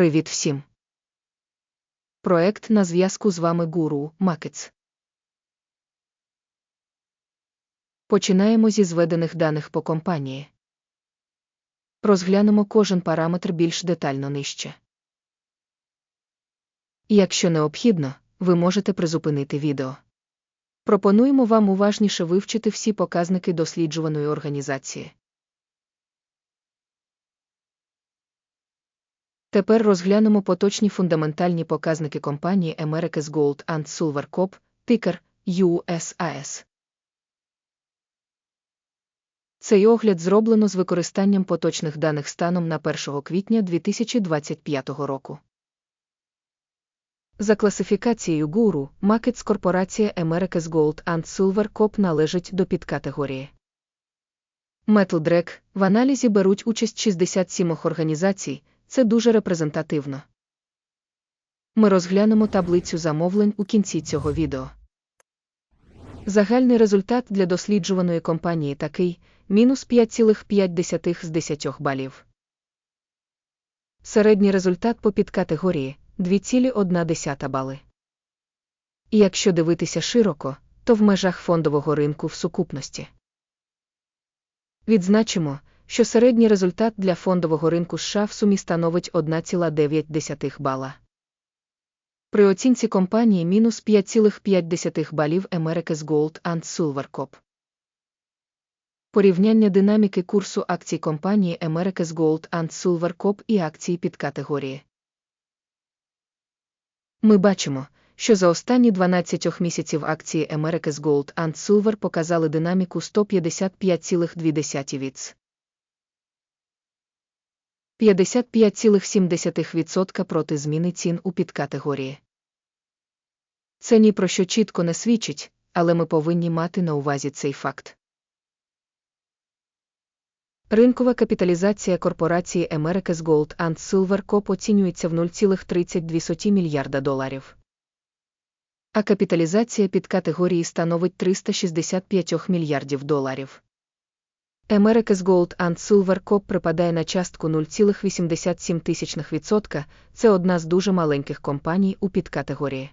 Привіт всім! Проект на зв'язку з вами Гуру Макетс. Починаємо зі зведених даних по компанії. Розглянемо кожен параметр більш детально нижче. Якщо необхідно, ви можете призупинити відео. Пропонуємо вам уважніше вивчити всі показники досліджуваної організації. Тепер розглянемо поточні фундаментальні показники компанії America's Gold and Silver Corp, тикер USAS. Цей огляд зроблено з використанням поточних даних станом на 1 квітня 2025 року. За класифікацією гуру, Макетс корпорація America's Gold and Silver Corp належить до підкатегорії. Metal в аналізі беруть участь 67 організацій, це дуже репрезентативно. Ми розглянемо таблицю замовлень у кінці цього відео. Загальний результат для досліджуваної компанії такий мінус 5,5 з 10 балів. Середній результат по підкатегорії 2,1 бали. І якщо дивитися широко, то в межах фондового ринку в сукупності. Відзначимо, що середній результат для фондового ринку США в сумі становить 1,9 бала. При оцінці компанії мінус 5,5 балів America's Gold and Silver Corp. Порівняння динаміки курсу акцій компанії America's Gold and Silver Corp і акції під категорії. Ми бачимо, що за останні 12 місяців акції America's Gold and Silver показали динаміку 155,2 віц. 55,7% проти зміни цін у підкатегорії. Це ні про що чітко не свідчить, але ми повинні мати на увазі цей факт. Ринкова капіталізація корпорації America's Gold and Silver Corp оцінюється в 0,32 мільярда доларів. А капіталізація під категорії становить 365 мільярдів доларів. America's Gold and Silver Corp припадає на частку 0,87%, це одна з дуже маленьких компаній у підкатегорії.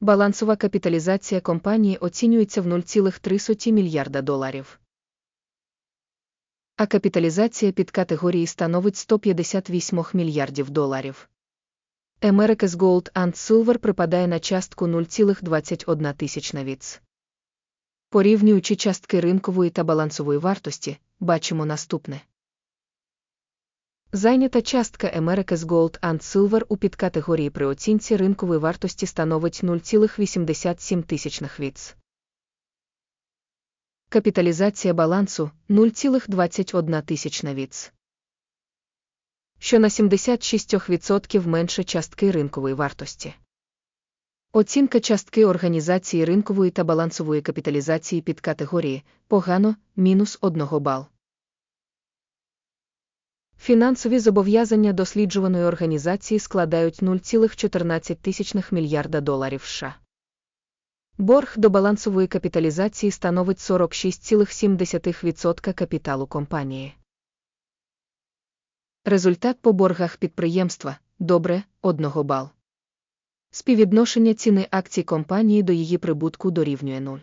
Балансова капіталізація компанії оцінюється в 0,3 мільярда доларів. А капіталізація під категорії становить 158 мільярдів доларів. America's Gold and Silver припадає на частку 0,21 тисячна віц. Порівнюючи частки ринкової та балансової вартості, бачимо наступне. Зайнята частка America's Gold and Silver у підкатегорії при оцінці ринкової вартості становить 0,87 тисячних віц. Капіталізація балансу 0,21 тисячна віц. Що на 76% менше частки ринкової вартості. Оцінка частки організації ринкової та балансової капіталізації під категорії погано мінус 1 бал. Фінансові зобов'язання досліджуваної організації складають 0,14 мільярда доларів США. Борг до балансової капіталізації становить 46,7% капіталу компанії. Результат по боргах підприємства добре 1 бал. Співвідношення ціни акцій компанії до її прибутку дорівнює 0.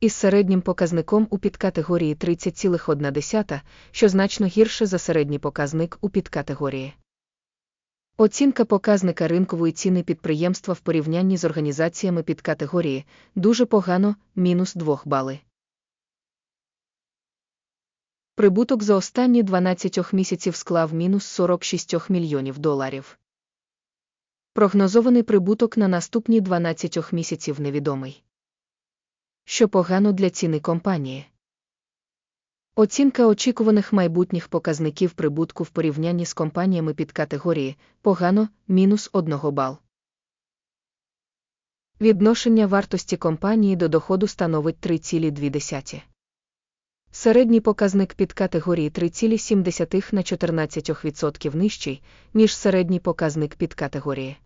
Із середнім показником у підкатегорії 30,1, що значно гірше за середній показник у підкатегорії. Оцінка показника ринкової ціни підприємства в порівнянні з організаціями підкатегорії дуже погано мінус 2 бали. Прибуток за останні 12 місяців склав мінус 46 мільйонів доларів. Прогнозований прибуток на наступні 12 місяців невідомий. Що погано для ціни компанії. Оцінка очікуваних майбутніх показників прибутку в порівнянні з компаніями під категорії погано мінус 1 бал. Відношення вартості компанії до доходу становить 3,2. Середній показник під категорії 3,7 на 14% нижчий, ніж середній показник під категорії.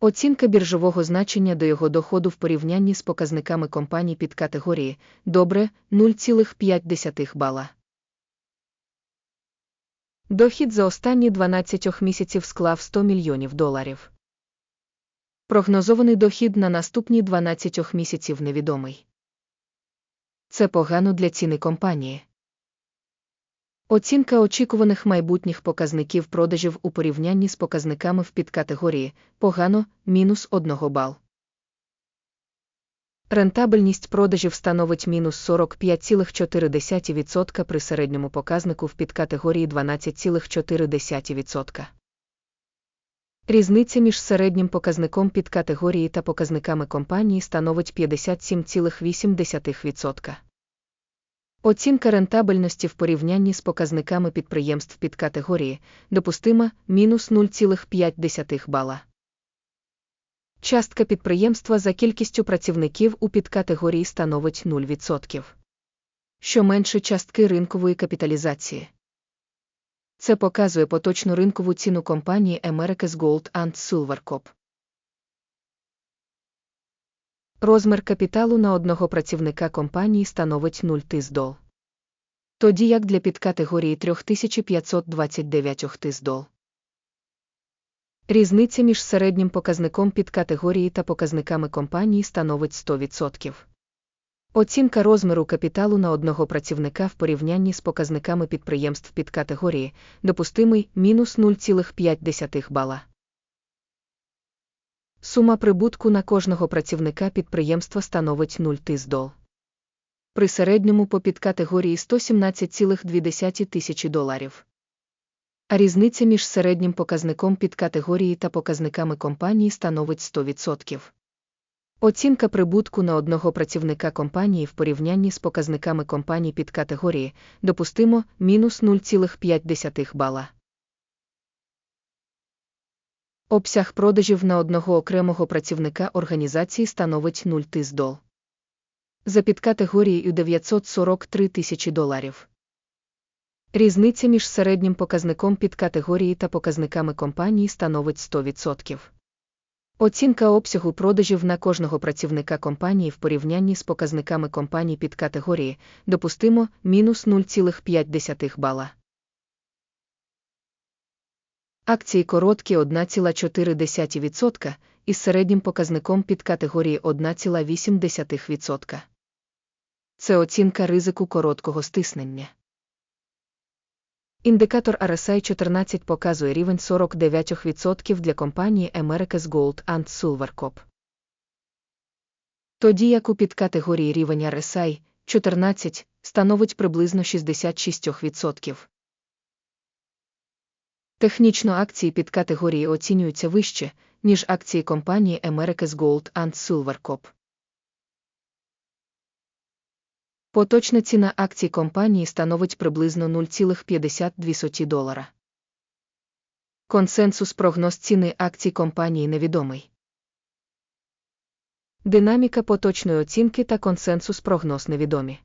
Оцінка біржового значення до його доходу в порівнянні з показниками компаній під категорії добре 0,5 бала. Дохід за останні 12 місяців склав 100 мільйонів доларів. Прогнозований дохід на наступні 12 місяців невідомий. Це погано для ціни компанії. Оцінка очікуваних майбутніх показників продажів у порівнянні з показниками в підкатегорії погано мінус 1 бал. Рентабельність продажів становить мінус 45,4% при середньому показнику в підкатегорії 12,4%. Різниця між середнім показником підкатегорії та показниками компанії становить 57,8%. Оцінка рентабельності в порівнянні з показниками підприємств підкатегорії допустима мінус 0,5 бала. Частка підприємства за кількістю працівників у підкатегорії становить 0%. Що менше частки ринкової капіталізації. Це показує поточну ринкову ціну компанії America's Gold and Silver Corp. Розмір капіталу на одного працівника компанії становить 0 тисдол. Тоді як для підкатегорії 3529 тисдол. Різниця між середнім показником підкатегорії та показниками компанії становить 100%. Оцінка розміру капіталу на одного працівника в порівнянні з показниками підприємств підкатегорії допустимий мінус 0,5 бала. Сума прибутку на кожного працівника підприємства становить 0 тисдол. При середньому по підкатегорії 117,2 тисячі доларів. А різниця між середнім показником підкатегорії та показниками компанії становить 100%. Оцінка прибутку на одного працівника компанії в порівнянні з показниками компаній підкатегорії допустимо мінус 0,5 бала. Обсяг продажів на одного окремого працівника організації становить 0 тисдол. За підкатегорією 943 тисячі доларів. Різниця між середнім показником підкатегорії та показниками компанії становить 100%. Оцінка обсягу продажів на кожного працівника компанії в порівнянні з показниками компаній підкатегорії допустимо мінус 0,5 бала. Акції короткі 1,4% із середнім показником підкатегорії 1,8%. Це оцінка ризику короткого стиснення. Індикатор RSI 14 показує рівень 49% для компанії America's Gold and Silver Corp. Тоді як у підкатегорії рівень RSI 14 становить приблизно 66%. Технічно акції підкатегорії оцінюються вище, ніж акції компанії America's Gold and Silver Corp. Поточна ціна акцій компанії становить приблизно 0,52 долара. Консенсус прогноз ціни акцій компанії невідомий. Динаміка поточної оцінки та консенсус прогноз невідомі.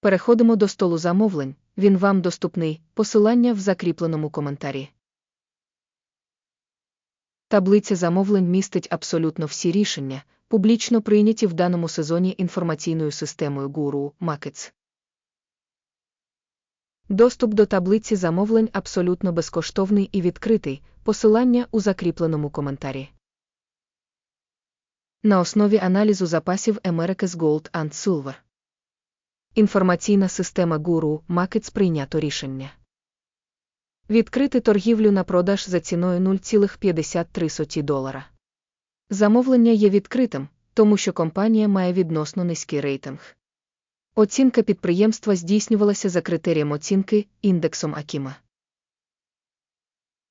Переходимо до столу замовлень. Він вам доступний. Посилання в закріпленому коментарі. Таблиця замовлень містить абсолютно всі рішення, публічно прийняті в даному сезоні інформаційною системою Guru Markets. Доступ до таблиці замовлень абсолютно безкоштовний і відкритий. Посилання у закріпленому коментарі. На основі аналізу запасів America's Gold and Silver. Інформаційна система Guru Markets прийнято рішення. Відкрити торгівлю на продаж за ціною 0,53 долара. Замовлення є відкритим, тому що компанія має відносно низький рейтинг. Оцінка підприємства здійснювалася за критерієм оцінки індексом Акіма.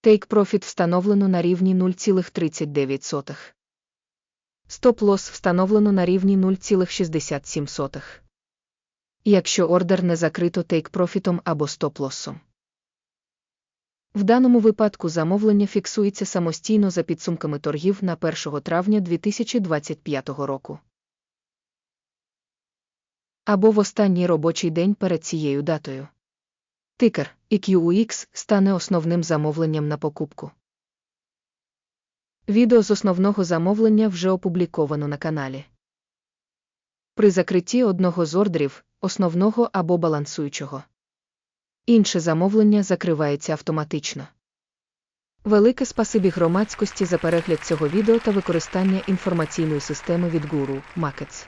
Take Profit встановлено на рівні 0,39. Стоп-лосс встановлено на рівні 0,67. Якщо ордер не закрито тейк-профітом або стоп-лоссом. В даному випадку замовлення фіксується самостійно за підсумками торгів на 1 травня 2025 року. Або в останній робочий день перед цією датою. Тикер EQUX стане основним замовленням на покупку. Відео з основного замовлення вже опубліковано на каналі. При закритті одного з ордерів, основного або балансуючого. Інше замовлення закривається автоматично. Велике спасибі громадськості за перегляд цього відео та використання інформаційної системи від Guru Markets.